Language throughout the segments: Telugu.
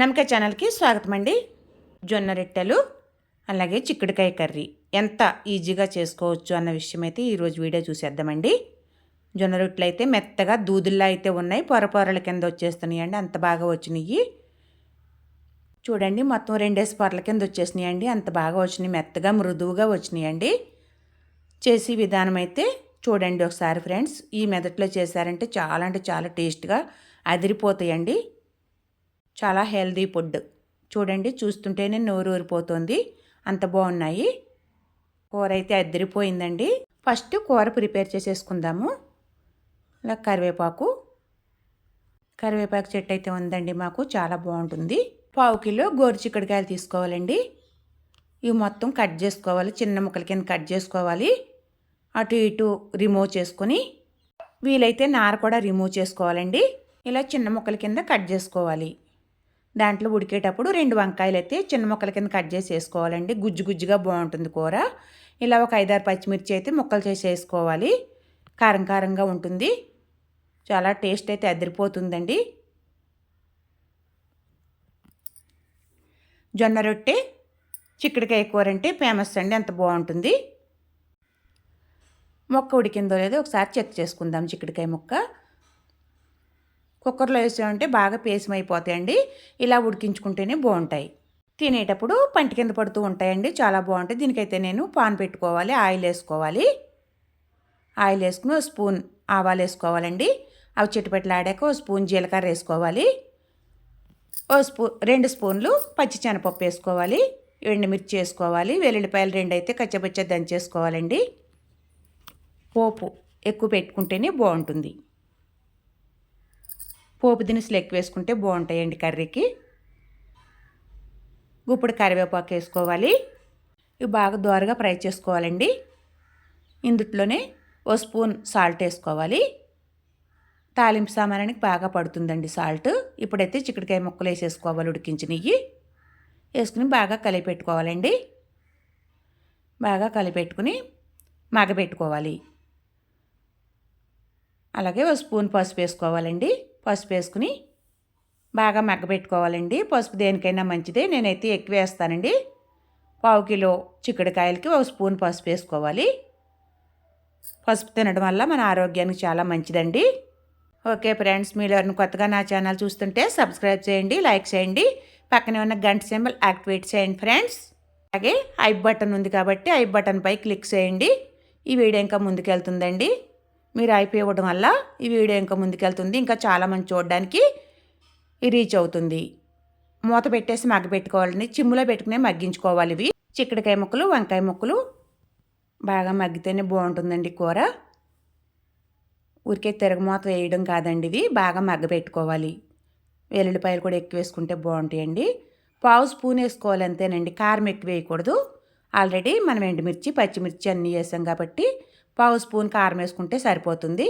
నమ్మక ఛానల్కి స్వాగతం అండి జొన్న రొట్టెలు అలాగే చిక్కుడుకాయ కర్రీ. ఎంత ఈజీగా చేసుకోవచ్చు అన్న విషయం అయితే ఈరోజు వీడియో చూసేద్దామండి. జొన్న రొట్టెలు అయితే మెత్తగా దూదుల్లా అయితే ఉన్నాయి. పొరపొరల కింద వచ్చేస్తున్నాయండి. అంత బాగా వచ్చినాయి చూడండి మొత్తం రెండేసి పొరల కింద వచ్చేసినాయండి అంత బాగా వచ్చినాయి మెత్తగా మృదువుగా వచ్చినాయండి చేసే విధానం అయితే చూడండి ఒకసారి ఫ్రెండ్స్ ఈ మెదట్లో చేశారంటే చాలా అంటే చాలా టేస్ట్గా అదిరిపోతాయండి. చాలా హెల్దీ ఫుడ్. చూడండి చూస్తుంటేనే నోరు ఊరిపోతుంది. అంత బాగున్నాయి. కూర అయితే అద్దరిపోయిందండి ఫస్ట్ కూర ప్రిపేర్ చేసేసుకుందాము. ఇలా కరివేపాకు. కరివేపాకు చెట్టు అయితే ఉందండి మాకు చాలా బాగుంటుంది. పావు కిలో గోరు చిక్కడికాయలు తీసుకోవాలండి. ఇవి మొత్తం కట్ చేసుకోవాలి చిన్న ముక్కల కింద కట్ చేసుకోవాలి. అటు ఇటు రిమూవ్ చేసుకొని వీలైతే నార కూడా రిమూవ్ చేసుకోవాలండి. ఇలా చిన్న ముక్కల కింద కట్ చేసుకోవాలి. దాంట్లో ఉడికేటప్పుడు రెండు వంకాయలు అయితే చిన్న ముక్కల కింద కట్ చేసి వేసుకోవాలండి. గుజ్జు గుజ్జుగా బాగుంటుంది కూర. ఇలా ఒక ఐదారు పచ్చిమిర్చి అయితే ముక్కలు చేసి వేసుకోవాలి. కారం కారంగా ఉంటుంది. చాలా టేస్ట్ అయితే అదిరిపోతుందండి. జొన్న రొట్టె చిక్కుడుకాయ కూర అంటే ఫేమస్ అండి. అంత బాగుంటుంది. మొక్క ఉడికిందో లేదో ఒకసారి చెక్ చేసుకుందాం చిక్కుడుకాయ ముక్క. కుక్కర్లో వేసామంటే బాగా పేసమైపోతాయండి. ఇలా ఉడికించుకుంటేనే బాగుంటాయి. తినేటప్పుడు పంటి కింద పడుతూ ఉంటాయండి. చాలా బాగుంటాయి. దీనికైతే నేను పాన్ పెట్టుకోవాలి ఆయిల్ వేసుకోవాలి. ఆయిల్ వేసుకుని స్పూన్ ఆవాలు వేసుకోవాలండి. అవి చిట్టుపెట్టలాడాక ఓ స్పూన్ జీలకర్ర వేసుకోవాలి. ఓ స్పూ రెండు స్పూన్లు పచ్చిశనపప్పు వేసుకోవాలి. ఎండుమిర్చి వేసుకోవాలి. వెల్లుల్లిపాయలు రెండు అయితే కచ్చబచ్చ దంచేసుకోవాలండి. పోపు ఎక్కువ పెట్టుకుంటేనే బాగుంటుంది. పోపు దినుసులు ఎక్కువ వేసుకుంటే బాగుంటాయండి కర్రీకి. ఇప్పుడు కరివేపాకు వేసుకోవాలి. ఇవి బాగా దోరగా ఫ్రై చేసుకోవాలండి. ఇందుట్లోనే ఓ స్పూన్ సాల్ట్ వేసుకోవాలి. తాలింపు సామానానికి బాగా పడుతుందండి సాల్ట్. ఇప్పుడైతే చిక్కుడుకాయ ముక్కలు వేసేసుకోవాలి ఉడికించినవి. వేసుకుని బాగా కలిపెట్టుకోవాలండి. బాగా కలిపెట్టుకుని మగపెట్టుకోవాలి అలాగే ఒక స్పూన్ పసుపు వేసుకోవాలండి. పసుపు వేసుకుని బాగా మగ్గబెట్టుకోవాలండి. పసుపు దేనికైనా మంచిదే. నేనైతే ఎక్కువ వేస్తానండి. పావు కిలో చిక్కుడుకాయలకి ఒక స్పూన్ పసుపు వేసుకోవాలి. పసుపు తినడం వల్ల మన ఆరోగ్యానికి చాలా మంచిదండి. ఓకే ఫ్రెండ్స్ మీరు ఎవరిని కొత్తగా నా ఛానల్ చూస్తుంటే సబ్స్క్రైబ్ చేయండి లైక్ చేయండి. పక్కనే ఉన్న గంట సింబల్ యాక్టివేట్ చేయండి ఫ్రెండ్స్. అలాగే ఐ బటన్ ఉంది కాబట్టి ఐ బటన్పై క్లిక్ చేయండి. ఈ వీడియో ఇంకా ముందుకెళ్తుందండి. మీరు అయిపోయి ఇవ్వడం వల్ల ఈ వీడియో ఇంకా ముందుకెళ్తుంది. ఇంకా చాలామంది చూడడానికి రీచ్ అవుతుంది. మూత పెట్టేసి మగ్గబెట్టుకోవాలని చిమ్ములో పెట్టుకునే మగ్గించుకోవాలి ఇవి. చిక్కడికాయ ముక్కలు వంకాయ ముక్కలు బాగా మగ్గితేనే బాగుంటుందండి కూర. ఊరికే తిరగమూత వేయడం కాదండి ఇవి. బాగా మగ్గ పెట్టుకోవాలి. వెల్లుల్లిపాయలు కూడా ఎక్కువ వేసుకుంటే బాగుంటాయండి. పావు స్పూన్ వేసుకోవాలి అంతేనండి. కారం ఎక్కువ వేయకూడదు. ఆల్రెడీ మనం ఎండుమిర్చి పచ్చిమిర్చి అన్నీ వేసాం కాబట్టి పావు స్పూన్ కారం వేసుకుంటే సరిపోతుంది.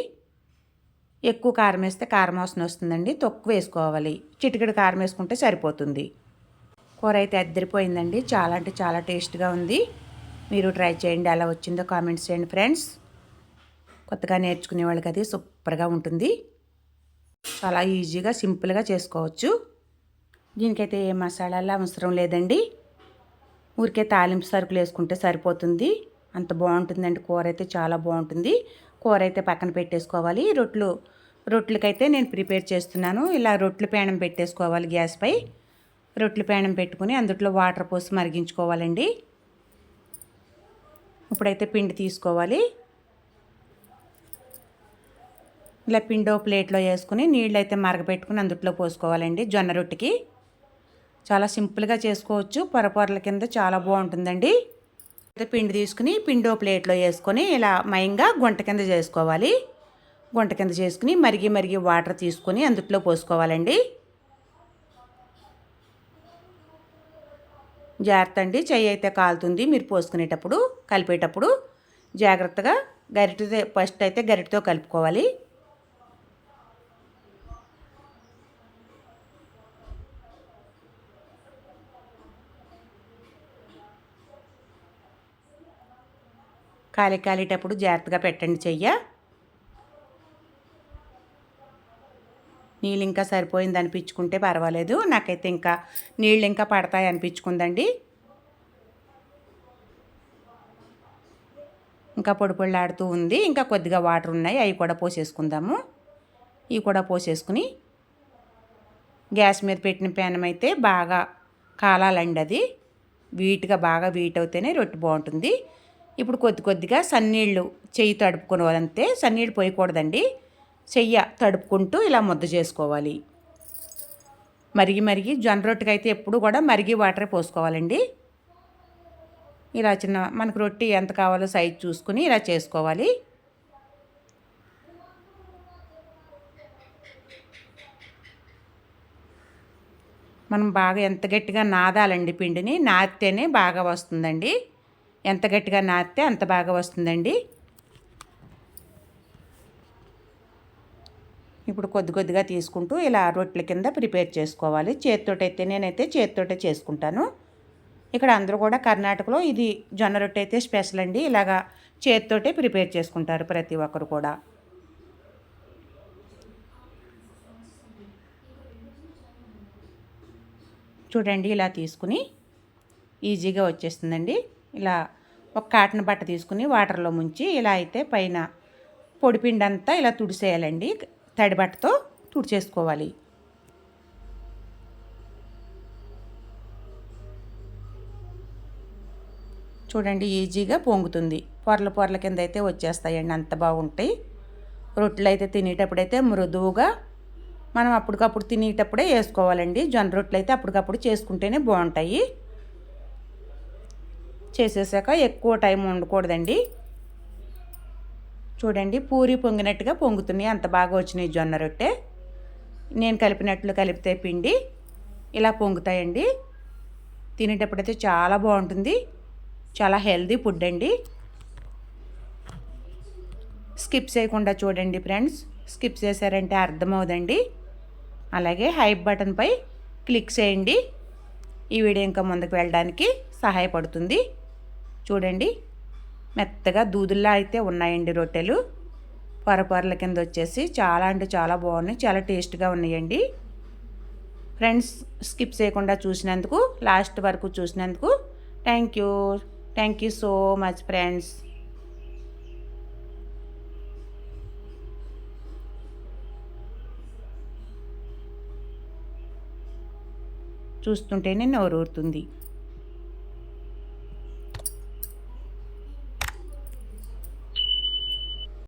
ఎక్కువ కారం వేస్తే కారం వాసన వస్తుందండి. తక్కువ వేసుకోవాలి. చిటికెడు కారం వేసుకుంటే సరిపోతుంది. కూర అయితే అద్దరిపోయిందండి. చాలా అంటే చాలా టేస్ట్గా ఉంది. మీరు ట్రై చేయండి. ఎలా వచ్చిందో కామెంట్స్ చేయండి ఫ్రెండ్స్. కొత్తగా నేర్చుకునే వాళ్ళకి అది సూపర్గా ఉంటుంది. చాలా ఈజీగా సింపుల్గా చేసుకోవచ్చు. దీనికైతే ఏ మసాలాలు అవసరం లేదండి. ఊరికే తాలింపు సరుకులు వేసుకుంటే సరిపోతుంది. అంత బాగుంటుందండి. కూర అయితే చాలా బాగుంటుంది. కూర అయితే పక్కన పెట్టేసుకోవాలి. రొట్లు రొట్లకైతే నేను ప్రిపేర్ చేస్తున్నాను. ఇలా రొట్లు పేణం పెట్టేసుకోవాలి గ్యాస్పై రొట్లు పేణం పెట్టుకుని అందుట్లో వాటర్ పోసి మరిగించుకోవాలండి. ఇప్పుడైతే పిండి తీసుకోవాలి. ఇలా పిండో ప్లేట్లో వేసుకుని నీళ్ళు అయితే మరగపెట్టుకుని అందుట్లో పోసుకోవాలండి జొన్న రొట్టెకి. చాలా సింపుల్గా చేసుకోవచ్చు. పొరపొరల కింద చాలా బాగుంటుందండి. పిండి తీసుకుని పిండో ప్లేట్లో వేసుకొని ఇలా మయంగా గుంట కింద చేసుకోవాలి. గుంట కింద చేసుకుని మరిగి మరిగి వాటర్ తీసుకొని అందుట్లో పోసుకోవాలండి. జాగ్రత్త అండి చెయ్యి అయితే కాలుతుంది. మీరు పోసుకునేటప్పుడు కలిపేటప్పుడు జాగ్రత్తగా గరిటతో ఫస్ట్ అయితే గరిటతో కలుపుకోవాలి. కాలి కాలేటప్పుడు జాగ్రత్తగా పెట్టండి చెయ్య. నీళ్ళు ఇంకా సరిపోయింది అనిపించుకుంటే పర్వాలేదు. నాకైతే ఇంకా నీళ్ళు ఇంకా పడతాయి అనిపించుకుందండి. ఇంకా పొడి పొడిలాడుతూ ఉంది. ఇంకా కొద్దిగా వాటర్ ఉన్నాయి. అవి కూడా పోసేసుకుందాము. ఇవి కూడా పోసేసుకుని గ్యాస్ మీద పెట్టిన పెనం అయితే బాగా కాలాలండి అది. వీట్గా బాగా వీట్ అవుతేనే రొట్టె బాగుంటుంది. ఇప్పుడు కొద్ది కొద్దిగా సన్నీళ్ళు చెయ్యి తడుపుకోవాలంతే సన్నీళ్ళు పోయకూడదండి. చెయ్య తడుపుకుంటూ ఇలా ముద్ద చేసుకోవాలి. మరిగి మరిగి జొన్న రొట్టెకి అయితే ఎప్పుడు కూడా మరిగి వాటర్ పోసుకోవాలండి. ఇలా చిన్న మనకు రొట్టి ఎంత కావాలో సైజ్ చూసుకుని ఇలా చేసుకోవాలి. మనం బాగా ఎంత గట్టిగా నాదాలండి పిండిని నాతితేనే బాగా వస్తుందండి. ఎంత గట్టిగా నాటితే అంత బాగా వస్తుందండి. ఇప్పుడు కొద్ది కొద్దిగా తీసుకుంటూ ఇలా రొట్టెల కింద ప్రిపేర్ చేసుకోవాలి. చేతితోటైతే నేనైతే చేతితోటే చేసుకుంటాను. ఇక్కడ అందరూ కూడా కర్ణాటకలో ఇది జొన్న రొట్టె అయితే స్పెషల్ అండి. ఇలాగా చేతితోటే ప్రిపేర్ చేసుకుంటారు ప్రతి ఒక్కరు కూడా. చూడండి ఇలా తీసుకుని ఈజీగా వచ్చేస్తుందండి. ఇలా ఒక కాటన్ బట్ట తీసుకుని వాటర్లో ముంచి ఇలా అయితే పైన పొడిపిండి అంతా ఇలా తుడిసేయాలండి. తడి బట్టతో తుడిచేసుకోవాలి. చూడండి ఈజీగా పొంగుతుంది. పొరల పొరల కింద అయితే వచ్చేస్తాయండి అంత బాగుంటాయి. రొట్టెలు అయితే తినేటప్పుడైతే మృదువుగా మనం అప్పటికప్పుడు తినేటప్పుడే వేసుకోవాలండి. జొన్న రొట్టెలు అయితే అప్పటికప్పుడు చేసుకుంటేనే బాగుంటాయి. చేసేసాక ఎక్కువ టైం ఉండకూడదండి చూడండి పూరి పొంగినట్టుగా పొంగుతున్నాయి. అంత బాగా వచ్చినాయి జొన్న రొట్టె. నేను కలిపినట్లు కలిపితే పిండి ఇలా పొంగుతాయండి. తినేటప్పుడైతే చాలా బాగుంటుంది. చాలా హెల్దీ ఫుడ్ అండి. స్కిప్ చేయకుండా చూడండి ఫ్రెండ్స్. స్కిప్ చేశారంటే అర్థమవుదండి. అలాగే హైప్ బటన్పై క్లిక్ చేయండి. ఈ వీడియో ఇంకా ముందుకు వెళ్ళడానికి సహాయపడుతుంది. చూడండి. మెత్తగా దూదుల్లా అయితే ఉన్నాయండి రొట్టెలు. పొరపొరల కింద వచ్చేసి చాలా అంటే చాలా బాగున్నాయి. చాలా టేస్ట్గా ఉన్నాయండి. ఫ్రెండ్స్ స్కిప్ చేయకుండా చూసినందుకు లాస్ట్ వరకు చూసినందుకు thank you. Thank you so much friends. చూస్తుంటేనే నోరూరుతుంది.